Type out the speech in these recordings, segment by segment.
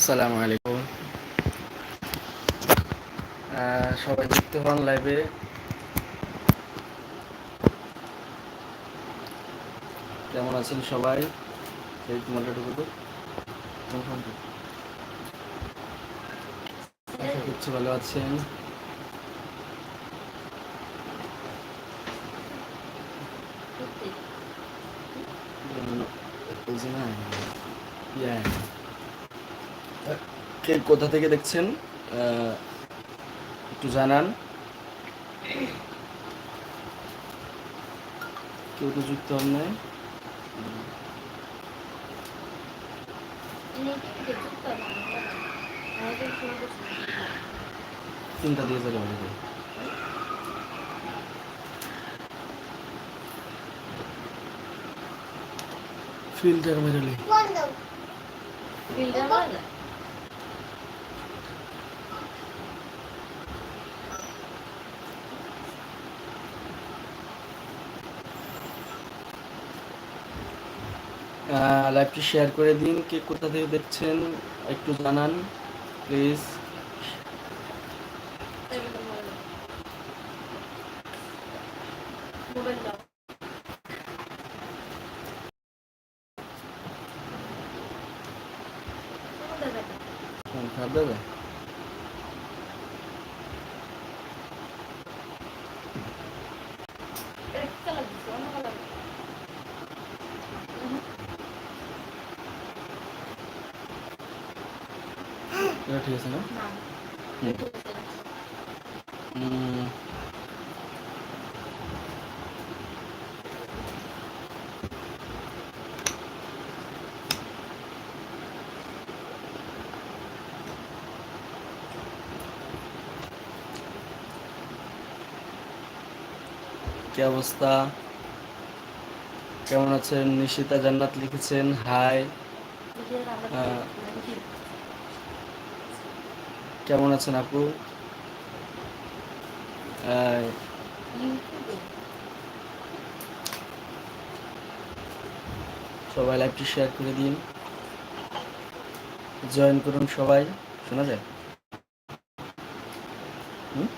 আসসালামু আলাইকুম। সবাই যুক্ত হন লাইভে কেমন আছেন সবাই? করছি ভালো আছেন। ইয়া। কে কোথা থেকে দেখছেন? একটু জানান। কেউ তো যুক্ত হন নাই? তিনটা দিয়ে যাবে আমাকে ফিল্টার মেরালি লাইভটি শেয়ার করে দিন কে কোথা থেকে দেখছেন একটু জানান প্লিজ ফোন এটা ঠিক আছে না? কি অবস্থা? কেমন আছেন? নিশিতা জান্নাত লিখেছেন হাই। কেমন আছেন আপু? সবাই লাইভটি শেয়ার করে দিন। জয়েন করুন সবাই শোনা যায়? হুম?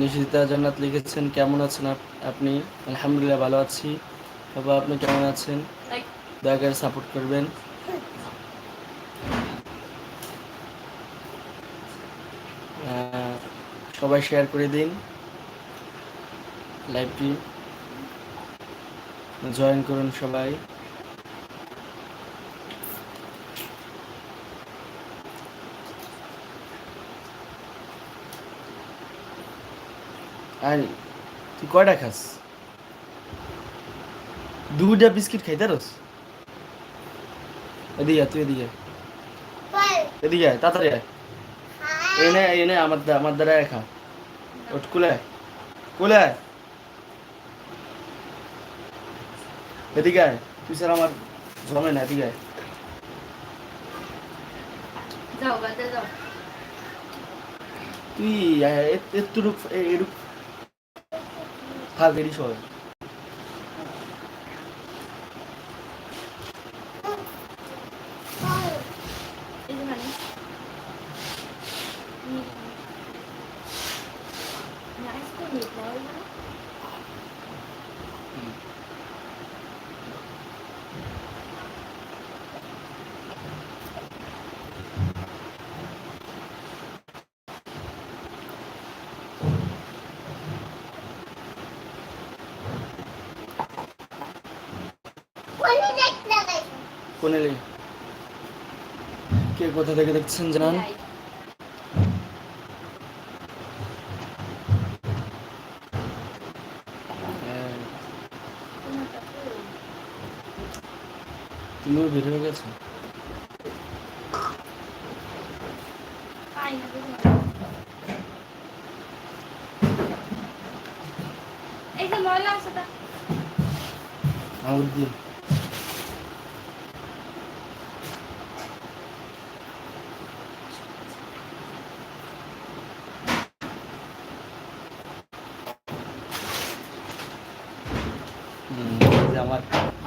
নিশিতা জান্নাত লিখেছেন, কেমন আছেন আপনি? আলহামদুলিল্লাহ, ভালো আছি। বাবা আপনি কেমন আছেন? দয়া করে সাপোর্ট করবেন সবাই শেয়ার করে দিন। লাইভটি জয়েন করুন সবাই। আর তুই কয়টা খাস দুটা বিস্কিট খাইতে রস এদিকে তুই এদিকে। এদিকে তাড়াতাড়ি আয় এনে এনে আমার দ্বা- আমার দ্বারা খা ওট কুলে। কুলে। এদিকে আয় তুই স্যার আমার জমে না এদিকে আয়। তুই এতটুক এরুক থাক এরই সবাই কোনেলি? কে কোথা থেকে দেখছেন জানান হ্যাঁ। তুমিও বের হয়ে গেছো? আমার দিয়ে।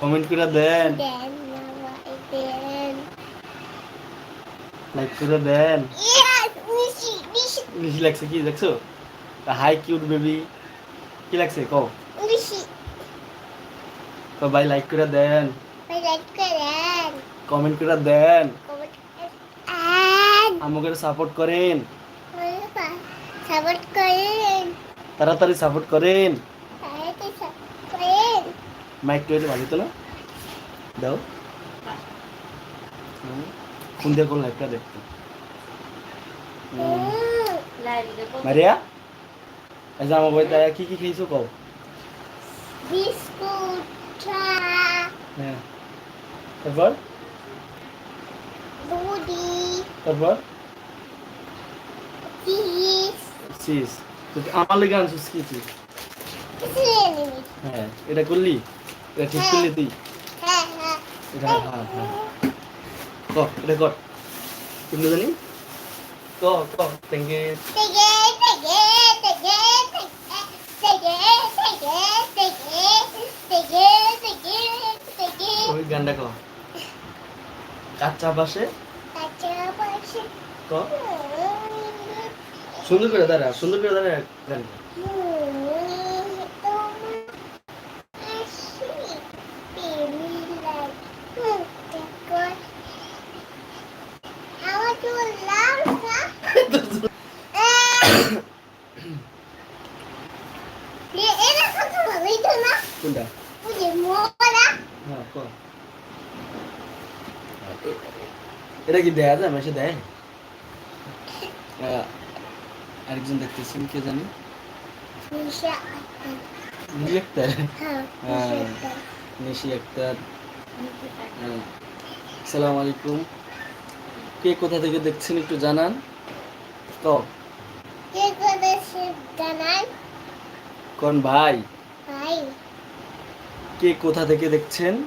কমেন্ট করে দেন লাইক করে দেন বেশি লাগছে কি দেখছ হাই কিউট বেবি কি লাগছে কও. তো ভাই লাইক করে দেন কমেন্ট করে দেন. আমাকে সাপোর্ট করেন সাপোর্ট করেন তাড়াতাড়ি সাপোর্ট করেন মাইকটা এটা ভালো তোলো। দাও। ফোন দিয়ে কোন লাইভটা দেখতো। মারিয়া? আজ আমার বই তাই কি কি খেয়েছো কও? বিস্কুট হ্যাঁ। তারপর দুধি তারপর আমার লেগে আনছিস কি চিজ হ্যাঁ এটা করলি? এটা ঠিক করলে তুই এটা হ্যাঁ হ্যাঁ। কর এটা কর তুমি জানি? কর কর তেঙ্গে ওই গানটা কর কাঁচা পাশে সুন্দর করে দাঁড়া সুন্দর করে দাঁড়া গানটা এটা কি দেয়া যায়? মেসে দেয়? আহ, আরেকজন দেখতেছেন কে জানি? নিশি আক্তার। হ্যাঁ। আসসালামু আলাইকুম। কে কোথা থেকে দেখছেন একটু জানান? ক কোন ভাই। কে কোথা থেকে দেখছেন?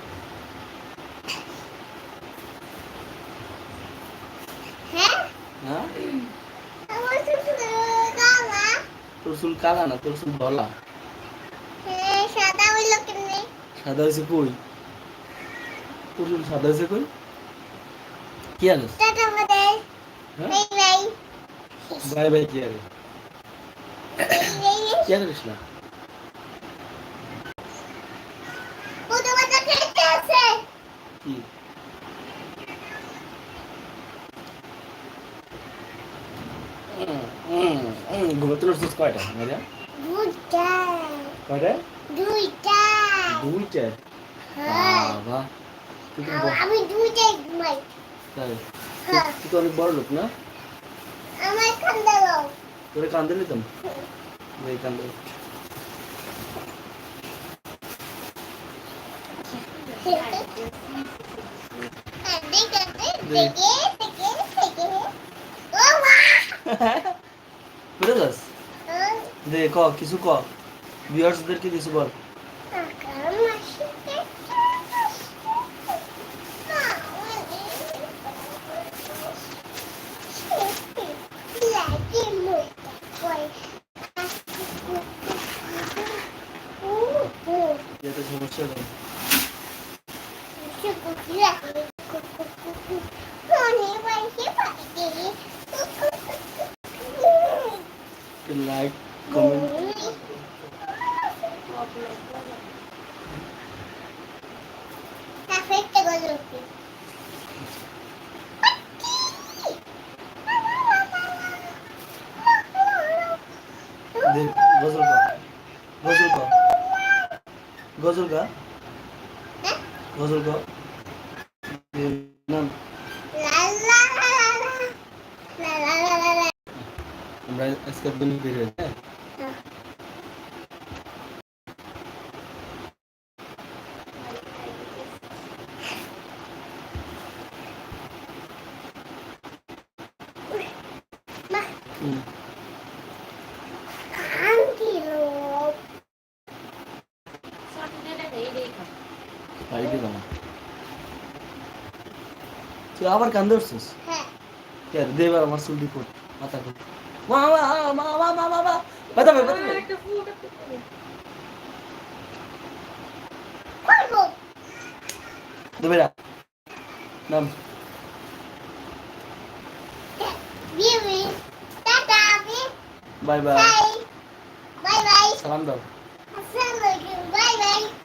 চুল কালা না তোর চুল ধলা? হ্যাঁ সাদা হইল কেমনে? সাদা হয়েছে কই? তোর চুল সাদা হয়েছে কই? কি Anis tata bye bye bye bye কি আরে? কি খেতে আছে। কি? ঘুমাতে উঠছিস কয়টা দুইটা। কয়টা? দুইটা। দুইটা? হ্যাঁ। বাবা আমি দুইটাই ঘুমাই তাই? তুই তো অনেক বড় লোক না? আমার খান্দা দাও তোরে কান্দে নিতাম এই কান্দে। দেখে যাস দে ক কিছু ক। ভিউয়ার্সদেরকে কিছু বল। লাইক কমেন্ট গজল গা গজল গা গজল গা গজল গা দে, নাম আমরা আজকে দিন বের হয়ে হ্যাঁ তাই তুই আবার কান্দে উঠছিস? কে দে এবার আমার চুল রিপোর্ট মাথা কর মা মা মা মা মা মা মা বাতা বাতা একটা ফুট দেবে না নাম। Bye bye. Bye bye. সালাম দাও। Assalamualaikum. Bye bye.